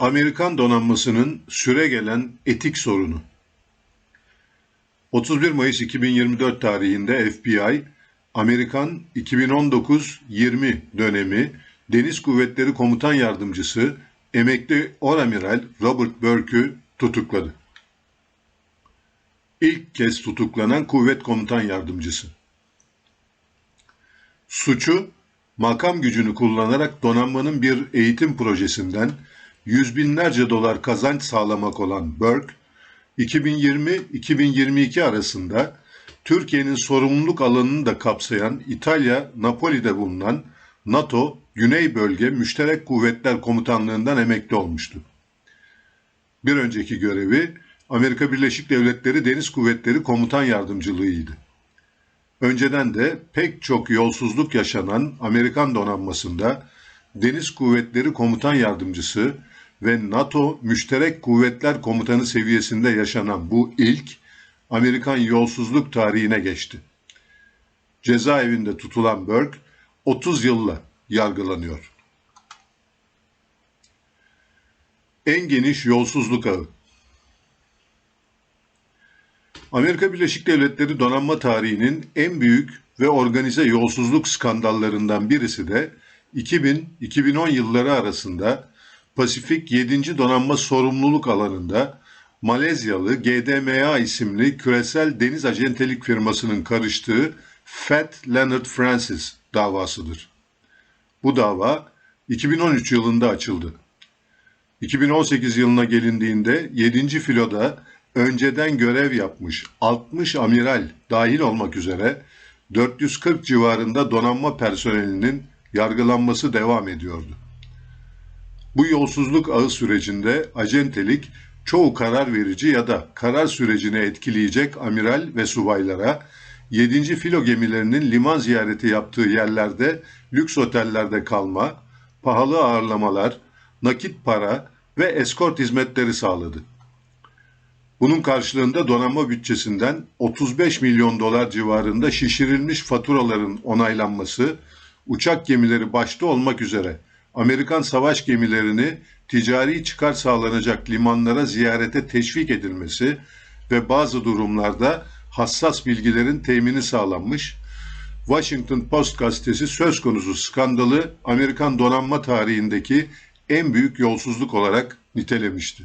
Amerikan donanmasının süregelen etik sorunu. 31 Mayıs 2024 tarihinde FBI, Amerikan 2019-20 dönemi Deniz Kuvvetleri Komutan Yardımcısı emekli Oramiral Robert Burke'ü tutukladı. İlk kez tutuklanan kuvvet komutan yardımcısı. Suçu, makam gücünü kullanarak donanmanın bir eğitim projesinden yüz binlerce dolar kazanç sağlamak olan Burke, 2020-2022 arasında Türkiye'nin sorumluluk alanını da kapsayan İtalya, Napoli'de bulunan NATO Güney Bölge Müşterek Kuvvetler Komutanlığından emekli olmuştu. Bir önceki görevi Amerika Birleşik Devletleri Deniz Kuvvetleri Komutan Yardımcılığıydı. Önceden de pek çok yolsuzluk yaşanan Amerikan donanmasında Deniz Kuvvetleri Komutan Yardımcısı ve NATO Müşterek Kuvvetler Komutanı seviyesinde yaşanan bu ilk Amerikan yolsuzluk tarihine geçti. Cezaevinde tutulan Burke 30 yılla yargılanıyor. En geniş yolsuzluk ağı Amerika Birleşik Devletleri donanma tarihinin en büyük ve organize yolsuzluk skandallarından birisi de 2000-2010 yılları arasında Pasifik 7. Donanma Sorumluluk Alanı'nda Malezyalı GDMA isimli küresel deniz acentelik firmasının karıştığı Fat Leonard Francis davasıdır. Bu dava 2013 yılında açıldı. 2018 yılına gelindiğinde 7. filoda önceden görev yapmış 60 amiral dahil olmak üzere 440 civarında donanma personelinin yargılanması devam ediyordu. Bu yolsuzluk ağı sürecinde acentelik çoğu karar verici ya da karar sürecini etkileyecek amiral ve subaylara 7. filo gemilerinin liman ziyareti yaptığı yerlerde lüks otellerde kalma, pahalı ağırlamalar, nakit para ve eskort hizmetleri sağladı. Bunun karşılığında donanma bütçesinden 35 milyon dolar civarında şişirilmiş faturaların onaylanması, uçak gemileri başta olmak üzere Amerikan savaş gemilerini ticari çıkar sağlanacak limanlara ziyarete teşvik edilmesi ve bazı durumlarda hassas bilgilerin temini sağlanmış, Washington Post gazetesi söz konusu skandalı Amerikan donanma tarihindeki en büyük yolsuzluk olarak nitelemişti.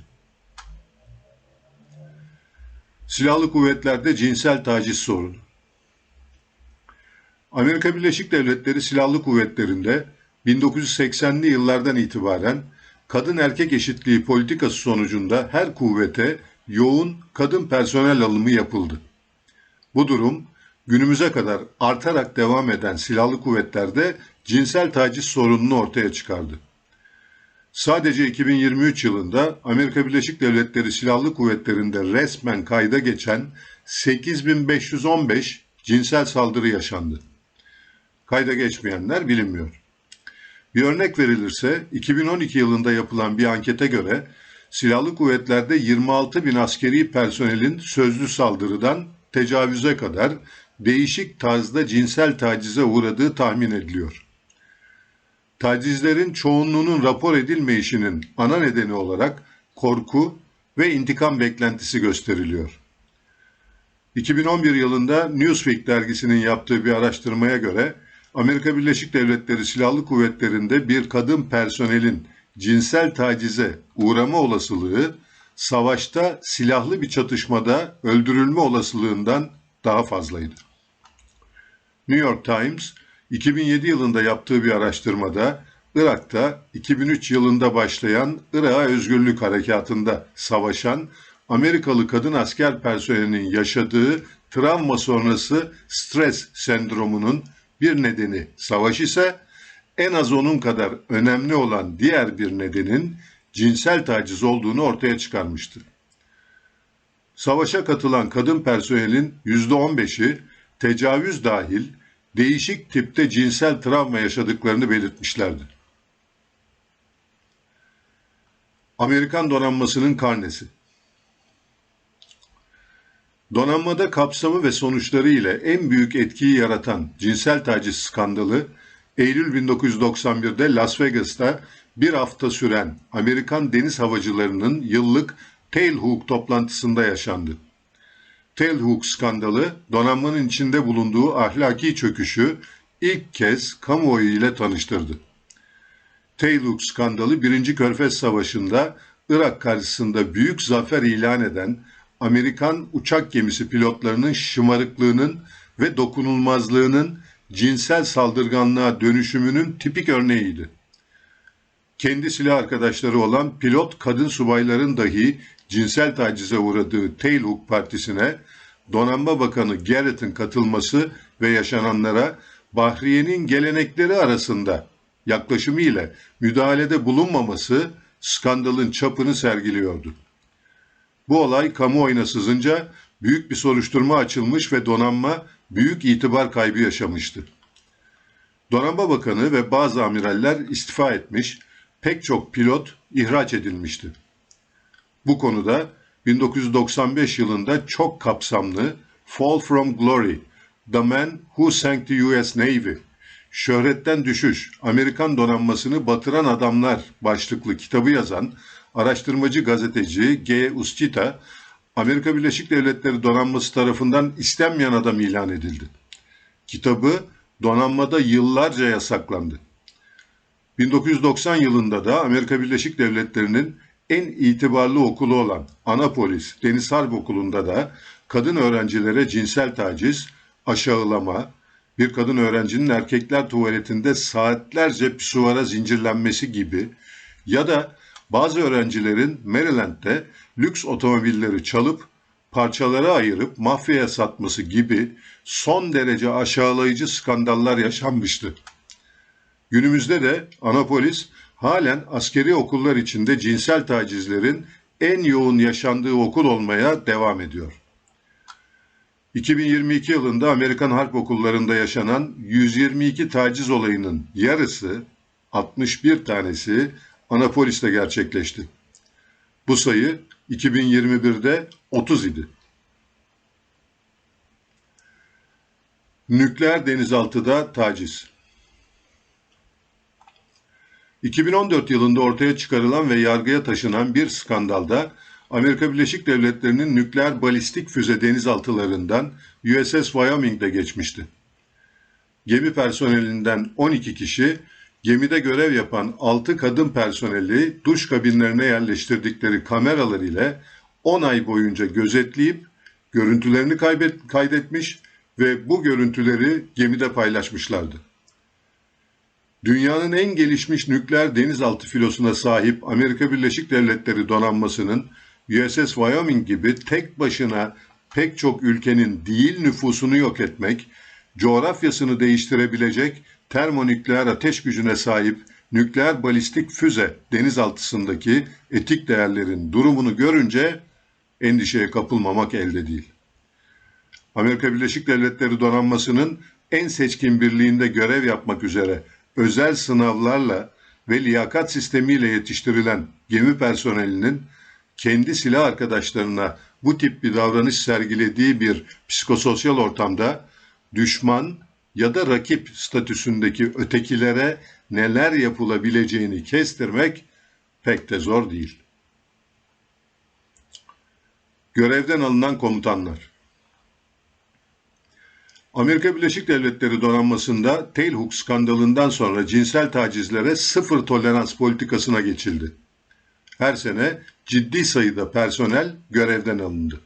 Silahlı kuvvetlerde cinsel taciz sorunu. Amerika Birleşik Devletleri Silahlı Kuvvetleri'nde 1980'li yıllardan itibaren kadın erkek eşitliği politikası sonucunda her kuvvete yoğun kadın personel alımı yapıldı. Bu durum günümüze kadar artarak devam eden silahlı kuvvetlerde cinsel taciz sorununu ortaya çıkardı. Sadece 2023 yılında Amerika Birleşik Devletleri Silahlı Kuvvetleri'nde resmen kayda geçen 8515 cinsel saldırı yaşandı. Kayda geçmeyenler bilinmiyor. Bir örnek verilirse 2012 yılında yapılan bir ankete göre silahlı kuvvetlerde 26 bin askeri personelin sözlü saldırıdan tecavüze kadar değişik tarzda cinsel tacize uğradığı tahmin ediliyor. Tacizlerin çoğunluğunun rapor edilmeyişinin ana nedeni olarak korku ve intikam beklentisi gösteriliyor. 2011 yılında Newsweek dergisinin yaptığı bir araştırmaya göre Amerika Birleşik Devletleri Silahlı Kuvvetleri'nde bir kadın personelin cinsel tacize uğrama olasılığı savaşta silahlı bir çatışmada öldürülme olasılığından daha fazlaydı. New York Times 2007 yılında yaptığı bir araştırmada Irak'ta 2003 yılında başlayan Irak'a Özgürlük Harekatı'nda savaşan Amerikalı kadın asker personelinin yaşadığı travma sonrası stres sendromunun bir nedeni savaş ise en az onun kadar önemli olan diğer bir nedenin cinsel taciz olduğunu ortaya çıkarmıştır. Savaşa katılan kadın personelin %15'i tecavüz dahil değişik tipte cinsel travma yaşadıklarını belirtmişlerdir. Amerikan donanmasının karnesi Donanmada kapsamı ve sonuçları ile en büyük etkiyi yaratan cinsel taciz skandalı Eylül 1991'de Las Vegas'ta bir hafta süren Amerikan deniz havacılarının yıllık Tailhook toplantısında yaşandı. Tailhook skandalı donanmanın içinde bulunduğu ahlaki çöküşü ilk kez kamuoyu ile tanıştırdı. Tailhook skandalı 1. Körfez Savaşı'nda Irak karşısında büyük zafer ilan eden Amerikan uçak gemisi pilotlarının şımarıklığının ve dokunulmazlığının cinsel saldırganlığa dönüşümünün tipik örneğiydi. Kendi silah arkadaşları olan pilot kadın subayların dahi cinsel tacize uğradığı Tailhook Partisi'ne Donanma Bakanı Garrett'ın katılması ve yaşananlara Bahriye'nin gelenekleri arasında yaklaşımı ile müdahalede bulunmaması skandalın çapını sergiliyordu. Bu olay kamuoyuna sızınca büyük bir soruşturma açılmış ve donanma büyük itibar kaybı yaşamıştı. Donanma Bakanı ve bazı amiraller istifa etmiş, pek çok pilot ihraç edilmişti. Bu konuda 1995 yılında çok kapsamlı Fall from Glory, The Man Who Sank the US Navy, Şöhretten Düşüş, Amerikan Donanmasını Batıran Adamlar başlıklı kitabı yazan araştırmacı gazeteci G. Uschita, Amerika Birleşik Devletleri Donanması tarafından istenmeyen adam ilan edildi. Kitabı donanmada yıllarca yasaklandı. 1990 yılında da Amerika Birleşik Devletleri'nin en itibarlı okulu olan Anapolis Deniz Harp Okulu'nda da kadın öğrencilere cinsel taciz, aşağılama, bir kadın öğrencinin erkekler tuvaletinde saatlerce pisuvara zincirlenmesi gibi ya da bazı öğrencilerin Maryland'de lüks otomobilleri çalıp parçalara ayırıp mafyaya satması gibi son derece aşağılayıcı skandallar yaşanmıştı. Günümüzde de Anapolis halen askeri okullar içinde cinsel tacizlerin en yoğun yaşandığı okul olmaya devam ediyor. 2022 yılında Amerikan Harp Okullarında yaşanan 122 taciz olayının yarısı 61 tanesi Anapolis'te gerçekleşti. Bu sayı 2021'de 30 idi. Nükleer denizaltıda taciz. 2014 yılında ortaya çıkarılan ve yargıya taşınan bir skandalda Amerika Birleşik Devletleri'nin nükleer balistik füze denizaltılarından USS Wyoming'de geçmişti. Gemi personelinden 12 kişi gemide görev yapan 6 kadın personeli duş kabinlerine yerleştirdikleri kameralar ile 10 ay boyunca gözetleyip görüntülerini kaybet, kaydetmiş ve bu görüntüleri gemide paylaşmışlardı. Dünyanın en gelişmiş nükleer denizaltı filosuna sahip Amerika Birleşik Devletleri donanmasının USS Wyoming gibi tek başına pek çok ülkenin değil nüfusunu yok etmek, coğrafyasını değiştirebilecek termonükleer ateş gücüne sahip nükleer balistik füze denizaltısındaki etik değerlerin durumunu görünce endişeye kapılmamak elde değil. Amerika Birleşik Devletleri donanmasının en seçkin birliğinde görev yapmak üzere özel sınavlarla ve liyakat sistemiyle yetiştirilen gemi personelinin kendi silah arkadaşlarına bu tip bir davranış sergilediği bir psikososyal ortamda düşman ya da rakip statüsündeki ötekilere neler yapılabileceğini kestirmek pek de zor değil. Görevden alınan komutanlar Amerika Birleşik Devletleri donanmasında Tailhook skandalından sonra cinsel tacizlere sıfır tolerans politikasına geçildi. Her sene ciddi sayıda personel görevden alındı.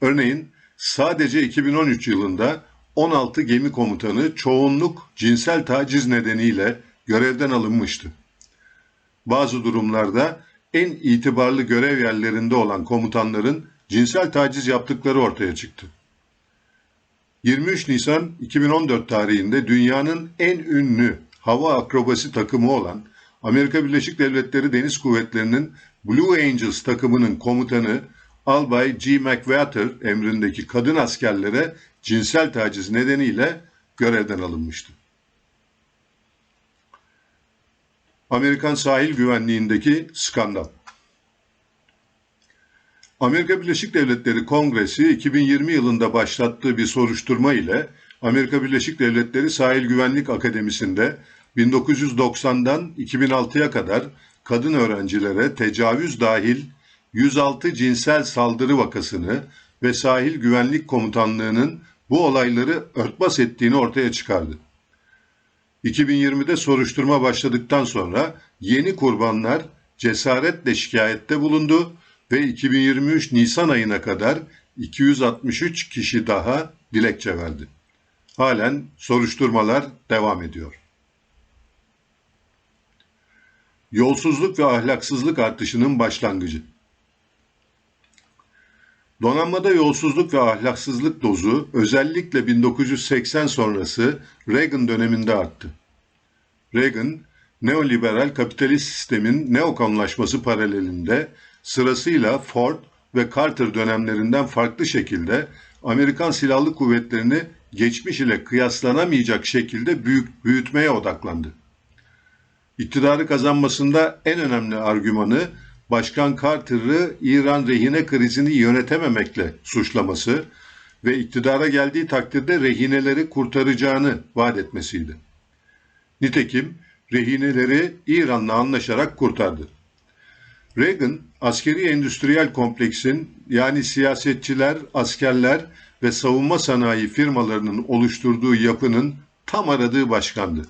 Örneğin sadece 2013 yılında 16 gemi komutanı çoğunluk cinsel taciz nedeniyle görevden alınmıştı. Bazı durumlarda en itibarlı görev yerlerinde olan komutanların cinsel taciz yaptıkları ortaya çıktı. 23 Nisan 2014 tarihinde dünyanın en ünlü hava akrobasi takımı olan Amerika Birleşik Devletleri Deniz Kuvvetleri'nin Blue Angels takımının komutanı Albay G. McWhorter emrindeki kadın askerlere cinsel taciz nedeniyle görevden alınmıştı. Amerikan sahil güvenliğindeki skandal. Amerika Birleşik Devletleri Kongresi 2020 yılında başlattığı bir soruşturma ile Amerika Birleşik Devletleri Sahil Güvenlik Akademisi'nde 1990'dan 2006'ya kadar kadın öğrencilere tecavüz dahil 106 cinsel saldırı vakasını ve sahil güvenlik komutanlığının bu olayları örtbas ettiğini ortaya çıkardı. 2020'de soruşturma başladıktan sonra yeni kurbanlar cesaretle şikayette bulundu ve 2023 Nisan ayına kadar 263 kişi daha dilekçe verdi. Halen soruşturmalar devam ediyor. Yolsuzluk ve ahlaksızlık artışının başlangıcı. Donanmada yolsuzluk ve ahlaksızlık dozu özellikle 1980 sonrası Reagan döneminde arttı. Reagan, neoliberal kapitalist sistemin neokonlaşması paralelinde sırasıyla Ford ve Carter dönemlerinden farklı şekilde Amerikan Silahlı Kuvvetleri'ni geçmiş ile kıyaslanamayacak şekilde büyük, büyütmeye odaklandı. İktidarı kazanmasında en önemli argümanı Başkan Carter'ı İran rehine krizini yönetememekle suçlaması ve iktidara geldiği takdirde rehineleri kurtaracağını vaat etmesiydi. Nitekim rehineleri İran'la anlaşarak kurtardı. Reagan, askeri endüstriyel kompleksin yani siyasetçiler, askerler ve savunma sanayi firmalarının oluşturduğu yapının tam aradığı başkandı.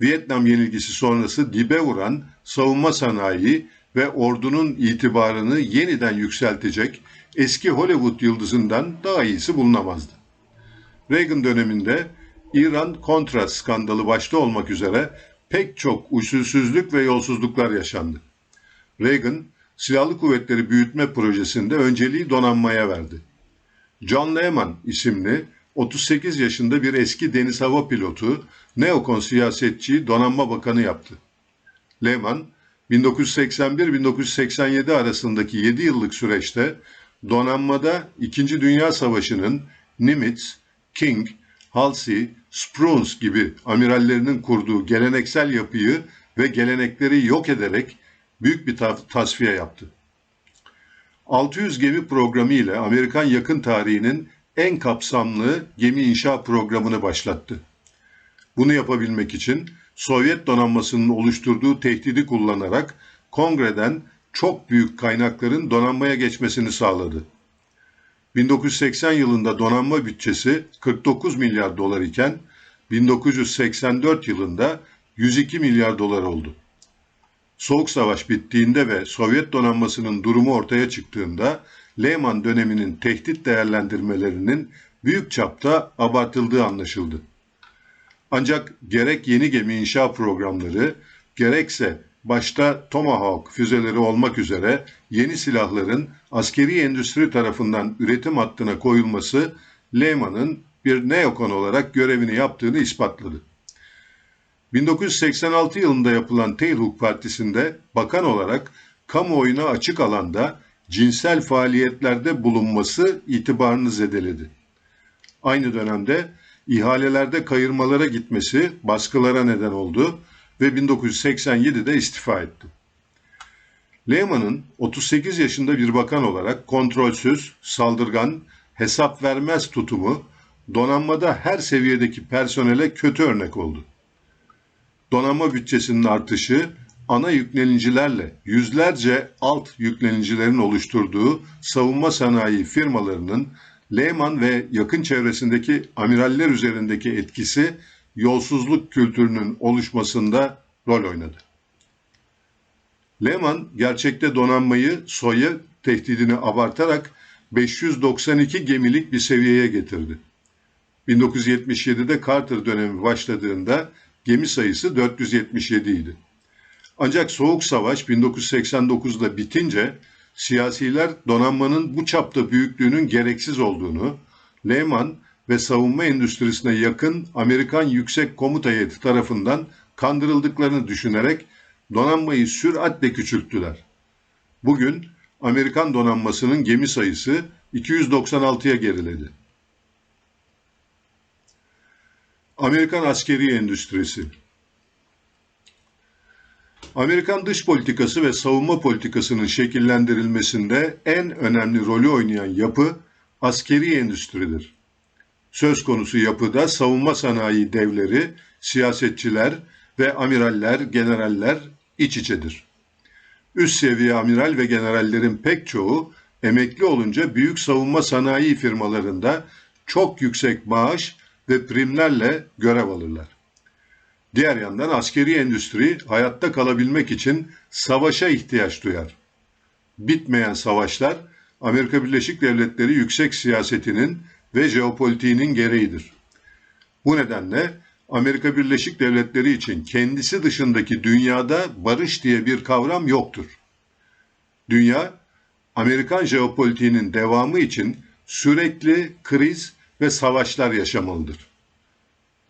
Vietnam yenilgisi sonrası dibe vuran savunma sanayi ve ordunun itibarını yeniden yükseltecek eski Hollywood yıldızından daha iyisi bulunamazdı. Reagan döneminde İran kontra skandalı başta olmak üzere pek çok usulsüzlük ve yolsuzluklar yaşandı. Reagan, silahlı kuvvetleri büyütme projesinde önceliği donanmaya verdi. John Lehman isimli 38 yaşında bir eski deniz hava pilotu, neokon siyasetçiyi donanma bakanı yaptı. Lehman, 1981-1987 arasındaki 7 yıllık süreçte donanmada 2. Dünya Savaşı'nın Nimitz, King, Halsey, Spruance gibi amirallerinin kurduğu geleneksel yapıyı ve gelenekleri yok ederek büyük bir tasfiye yaptı. 600 gemi programı ile Amerikan yakın tarihinin en kapsamlı gemi inşa programını başlattı. Bunu yapabilmek için Sovyet donanmasının oluşturduğu tehdidi kullanarak kongreden çok büyük kaynakların donanmaya geçmesini sağladı. 1980 yılında donanma bütçesi 49 milyar dolar iken 1984 yılında 102 milyar dolar oldu. Soğuk Savaş bittiğinde ve Sovyet donanmasının durumu ortaya çıktığında Lehman döneminin tehdit değerlendirmelerinin büyük çapta abartıldığı anlaşıldı. Ancak gerek yeni gemi inşa programları, gerekse başta Tomahawk füzeleri olmak üzere yeni silahların askeri endüstri tarafından üretim hattına koyulması Lehman'ın bir neokon olarak görevini yaptığını ispatladı. 1986 yılında yapılan Tailhook Partisi'nde bakan olarak kamuoyuna açık alanda cinsel faaliyetlerde bulunması itibarını zedeledi. Aynı dönemde ihalelerde kayırmalara gitmesi baskılara neden oldu ve 1987'de istifa etti. Lehman'ın 38 yaşında bir bakan olarak kontrolsüz, saldırgan, hesap vermez tutumu donanmada her seviyedeki personele kötü örnek oldu. Donanma bütçesinin artışı ana yüklenicilerle yüzlerce alt yüklenicilerin oluşturduğu savunma sanayi firmalarının Lehman ve yakın çevresindeki amiraller üzerindeki etkisi yolsuzluk kültürünün oluşmasında rol oynadı. Lehman gerçekte donanmayı soya tehdidini abartarak 592 gemilik bir seviyeye getirdi. 1977'de Carter dönemi başladığında gemi sayısı 477 idi. Ancak Soğuk Savaş 1989'da bitince siyasiler donanmanın bu çapta büyüklüğünün gereksiz olduğunu, Lehman ve savunma endüstrisine yakın Amerikan Yüksek Komuta Heyeti tarafından kandırıldıklarını düşünerek donanmayı süratle küçülttüler. Bugün Amerikan donanmasının gemi sayısı 296'ya geriledi. Amerikan askeri endüstrisi Amerikan dış politikası ve savunma politikasının şekillendirilmesinde en önemli rolü oynayan yapı askeri endüstridir. Söz konusu yapıda savunma sanayi devleri siyasetçiler ve amiraller, generaller iç içedir. Üst seviye amiral ve generallerin pek çoğu emekli olunca büyük savunma sanayi firmalarında çok yüksek maaş ve primlerle görev alırlar. Diğer yandan askeri endüstri hayatta kalabilmek için savaşa ihtiyaç duyar. Bitmeyen savaşlar Amerika Birleşik Devletleri yüksek siyasetinin ve jeopolitiğinin gereğidir. Bu nedenle Amerika Birleşik Devletleri için kendisi dışındaki dünyada barış diye bir kavram yoktur. Dünya, Amerikan jeopolitiğinin devamı için sürekli kriz ve savaşlar yaşamalıdır.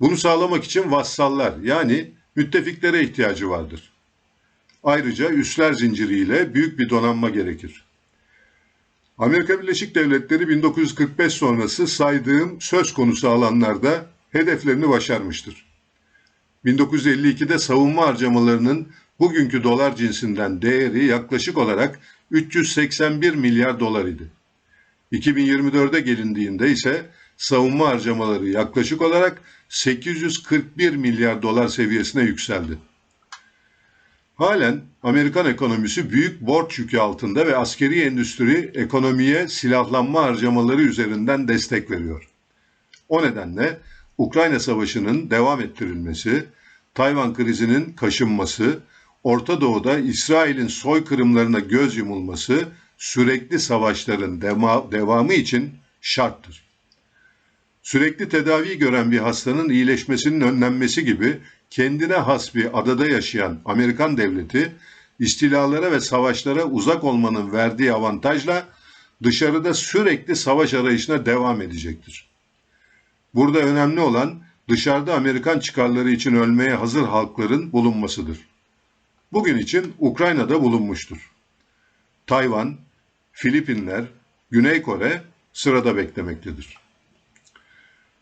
Bunu sağlamak için vassallar yani müttefiklere ihtiyacı vardır. Ayrıca üsler zinciriyle büyük bir donanma gerekir. Amerika Birleşik Devletleri 1945 sonrası saydığım söz konusu alanlarda hedeflerini başarmıştır. 1952'de savunma harcamalarının bugünkü dolar cinsinden değeri yaklaşık olarak 381 milyar dolar idi. 2024'e gelindiğinde ise savunma harcamaları yaklaşık olarak 841 milyar dolar seviyesine yükseldi. Halen Amerikan ekonomisi büyük borç yükü altında ve askeri endüstri ekonomiye silahlanma harcamaları üzerinden destek veriyor. O nedenle Ukrayna Savaşı'nın devam ettirilmesi, Tayvan krizinin kaşınması, Orta Doğu'da İsrail'in soykırımlarına göz yumulması sürekli savaşların deva devamı için şarttır. Sürekli tedavi gören bir hastanın iyileşmesinin önlenmesi gibi kendine has bir adada yaşayan Amerikan devleti istilalara ve savaşlara uzak olmanın verdiği avantajla dışarıda sürekli savaş arayışına devam edecektir. Burada önemli olan dışarıda Amerikan çıkarları için ölmeye hazır halkların bulunmasıdır. Bugün için Ukrayna'da bulunmuştur. Tayvan, Filipinler, Güney Kore sırada beklemektedir.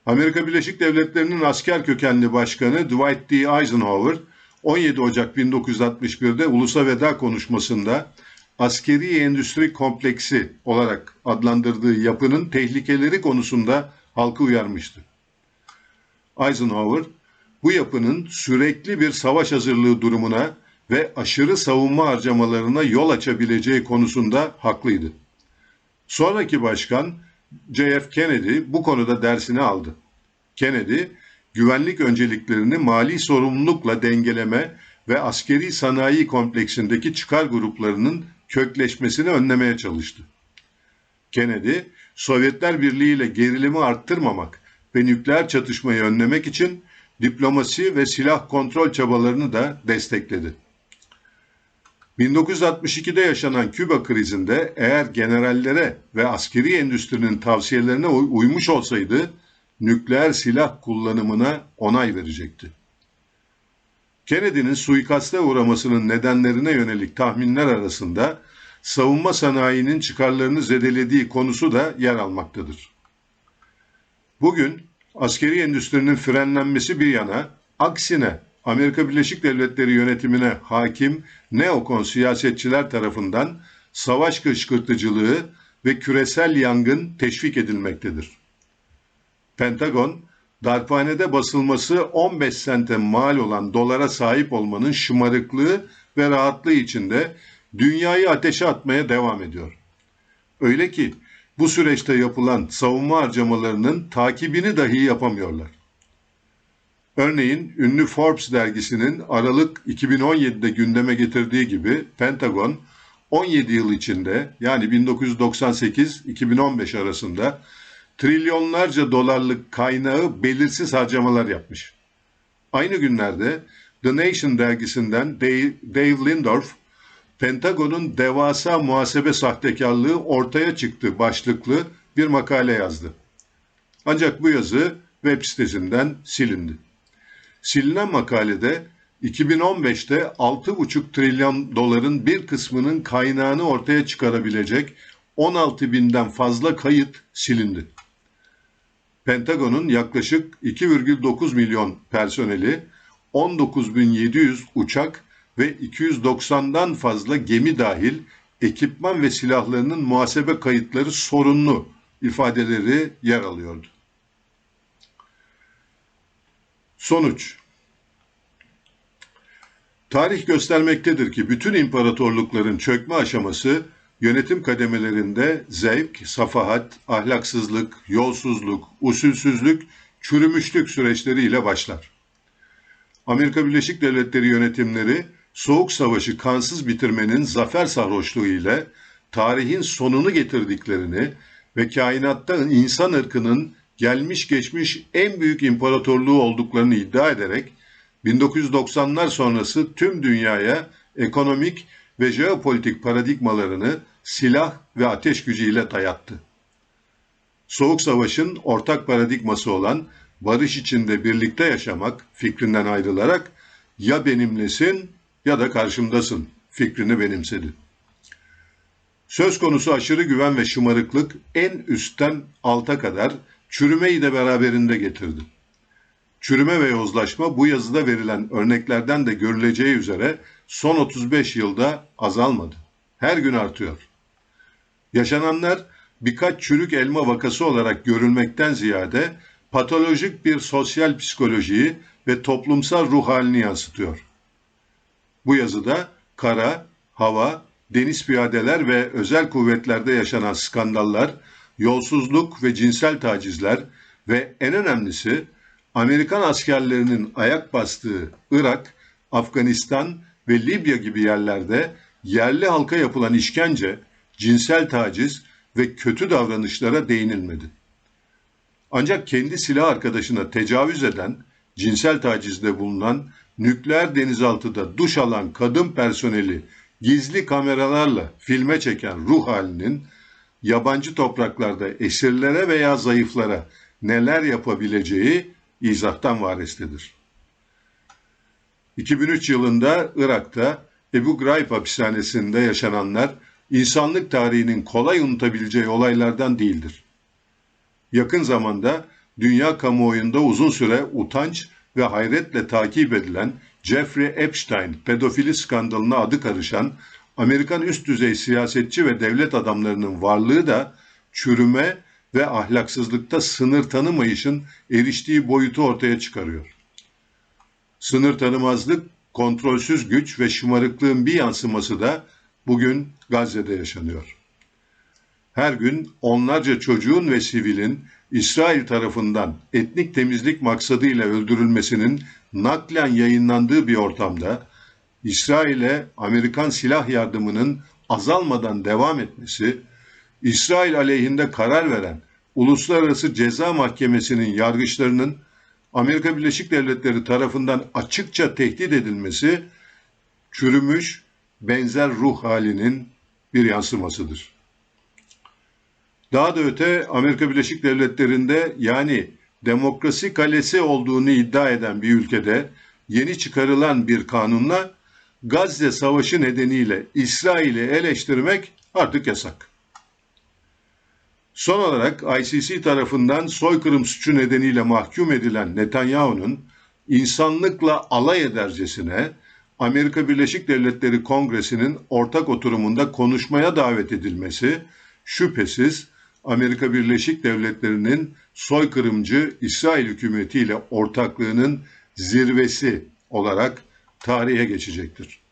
Amerika Birleşik Devletleri'nin asker kökenli başkanı Dwight D. Eisenhower 17 Ocak 1961'de ulusa veda konuşmasında askeri endüstri kompleksi olarak adlandırdığı yapının tehlikeleri konusunda halkı uyarmıştı. Eisenhower bu yapının sürekli bir savaş hazırlığı durumuna ve aşırı savunma harcamalarına yol açabileceği konusunda haklıydı. Sonraki başkan J.F. Kennedy bu konuda dersini aldı. Kennedy, güvenlik önceliklerini mali sorumlulukla dengeleme ve askeri sanayi kompleksindeki çıkar gruplarının kökleşmesini önlemeye çalıştı. Kennedy, Sovyetler Birliği ile gerilimi arttırmamak ve nükleer çatışmayı önlemek için diplomasi ve silah kontrol çabalarını da destekledi. 1962'de yaşanan Küba krizinde eğer generallere ve askeri endüstrinin tavsiyelerine uymuş olsaydı nükleer silah kullanımına onay verecekti. Kennedy'nin suikaste uğramasının nedenlerine yönelik tahminler arasında savunma sanayinin çıkarlarını zedelediği konusu da yer almaktadır. Bugün askeri endüstrinin frenlenmesi bir yana, aksine Amerika Birleşik Devletleri yönetimine hakim neokon siyasetçiler tarafından savaş kışkırtıcılığı ve küresel yangın teşvik edilmektedir. Pentagon, darphanede basılması 15 sente mal olan dolara sahip olmanın şımarıklığı ve rahatlığı içinde dünyayı ateşe atmaya devam ediyor. Öyle ki bu süreçte yapılan savunma harcamalarının takibini dahi yapamıyorlar. Örneğin ünlü Forbes dergisinin Aralık 2017'de gündeme getirdiği gibi Pentagon 17 yıl içinde yani 1998-2015 arasında trilyonlarca dolarlık kaynağı belirsiz harcamalar yapmış. Aynı günlerde The Nation dergisinden Dave Lindorf, Pentagon'un devasa muhasebe sahtekarlığı ortaya çıktı başlıklı bir makale yazdı. Ancak bu yazı web sitesinden silindi. Silinen makalede 2015'te 6,5 trilyon doların bir kısmının kaynağını ortaya çıkarabilecek 16 binden fazla kayıt silindi. Pentagon'un yaklaşık 2,9 milyon personeli, 19.700 uçak ve 290'dan fazla gemi dahil ekipman ve silahlarının muhasebe kayıtları sorunlu ifadeleri yer alıyordu. Sonuç Tarih göstermektedir ki bütün imparatorlukların çökme aşaması yönetim kademelerinde zevk, safahat, ahlaksızlık, yolsuzluk, usulsüzlük, çürümüşlük süreçleriyle başlar. Amerika Birleşik Devletleri yönetimleri Soğuk Savaşı kansız bitirmenin zafer sarhoşluğu ile tarihin sonunu getirdiklerini ve kainatta insan ırkının gelmiş geçmiş en büyük imparatorluğu olduklarını iddia ederek 1990'lar sonrası tüm dünyaya ekonomik ve jeopolitik paradigmalarını silah ve ateş gücüyle dayattı. Soğuk Savaş'ın ortak paradigması olan barış içinde birlikte yaşamak fikrinden ayrılarak ya benimlesin ya da karşımdasın fikrini benimsedi. Söz konusu aşırı güven ve şımarıklık en üstten alta kadar çürümeyi de beraberinde getirdi. Çürüme ve yozlaşma bu yazıda verilen örneklerden de görüleceği üzere son 35 yılda azalmadı. Her gün artıyor. Yaşananlar birkaç çürük elma vakası olarak görülmekten ziyade patolojik bir sosyal psikolojiyi ve toplumsal ruh halini yansıtıyor. Bu yazıda kara, hava, deniz piyadeler ve özel kuvvetlerde yaşanan skandallar, yolsuzluk ve cinsel tacizler ve en önemlisi Amerikan askerlerinin ayak bastığı Irak, Afganistan ve Libya gibi yerlerde yerli halka yapılan işkence, cinsel taciz ve kötü davranışlara değinilmedi. Ancak kendi silah arkadaşına tecavüz eden, cinsel tacizde bulunan, nükleer denizaltıda duş alan kadın personeli gizli kameralarla filme çeken ruh halinin yabancı topraklarda esirlere veya zayıflara neler yapabileceği izahtan varestedir. 2003 yılında Irak'ta Ebu Ghraib hapishanesinde yaşananlar insanlık tarihinin kolay unutabileceği olaylardan değildir. Yakın zamanda dünya kamuoyunda uzun süre utanç ve hayretle takip edilen Jeffrey Epstein pedofili skandalına adı karışan Amerikan üst düzey siyasetçi ve devlet adamlarının varlığı da çürüme ve ahlaksızlıkta sınır tanımayışın eriştiği boyutu ortaya çıkarıyor. Sınır tanımazlık, kontrolsüz güç ve şımarıklığın bir yansıması da bugün Gazze'de yaşanıyor. Her gün onlarca çocuğun ve sivilin İsrail tarafından etnik temizlik maksadıyla öldürülmesinin naklen yayınlandığı bir ortamda İsrail'e Amerikan silah yardımının azalmadan devam etmesi, İsrail aleyhinde karar veren Uluslararası Ceza Mahkemesi'nin yargıçlarının Amerika Birleşik Devletleri tarafından açıkça tehdit edilmesi çürümüş benzer ruh halinin bir yansımasıdır. Daha da öte Amerika Birleşik Devletleri'nde yani demokrasi kalesi olduğunu iddia eden bir ülkede yeni çıkarılan bir kanunla Gazze Savaşı nedeniyle İsrail'i eleştirmek artık yasak. Son olarak ICC tarafından soykırım suçu nedeniyle mahkum edilen Netanyahu'nun insanlıkla alay edercesine Amerika Birleşik Devletleri Kongresi'nin ortak oturumunda konuşmaya davet edilmesi şüphesiz Amerika Birleşik Devletleri'nin soykırımcı İsrail hükümetiyle ortaklığının zirvesi olarak tarihe geçecektir.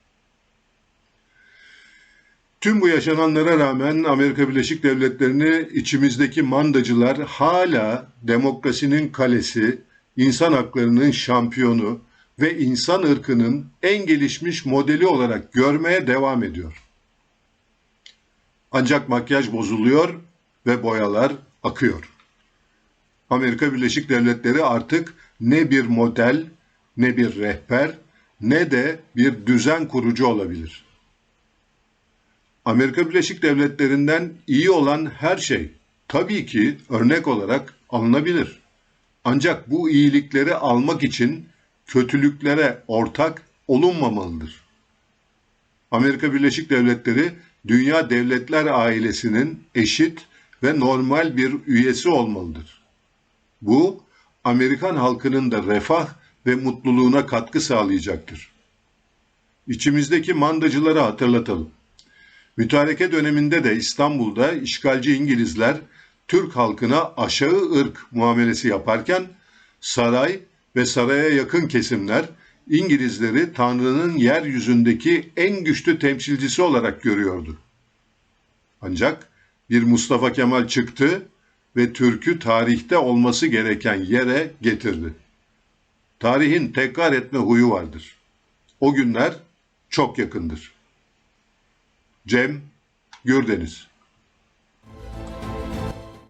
Tüm bu yaşananlara rağmen Amerika Birleşik Devletleri'ni içimizdeki mandacılar hala demokrasinin kalesi, insan haklarının şampiyonu ve insan ırkının en gelişmiş modeli olarak görmeye devam ediyor. Ancak makyaj bozuluyor ve boyalar akıyor. Amerika Birleşik Devletleri artık ne bir model, ne bir rehber, ne de bir düzen kurucu olabilir. Amerika Birleşik Devletleri'nden iyi olan her şey tabii ki örnek olarak alınabilir. Ancak bu iyilikleri almak için kötülüklere ortak olunmamalıdır. Amerika Birleşik Devletleri dünya devletler ailesinin eşit ve normal bir üyesi olmalıdır. Bu Amerikan halkının da refah ve mutluluğuna katkı sağlayacaktır. İçimizdeki mandacıları hatırlatalım. Mütareke döneminde de İstanbul'da işgalci İngilizler Türk halkına aşağı ırk muamelesi yaparken saray ve saraya yakın kesimler İngilizleri Tanrı'nın yeryüzündeki en güçlü temsilcisi olarak görüyordu. Ancak bir Mustafa Kemal çıktı ve Türk'ü tarihte olması gereken yere getirdi. Tarihin tekrar etme huyu vardır. O günler çok yakındır. Cem Gürdeniz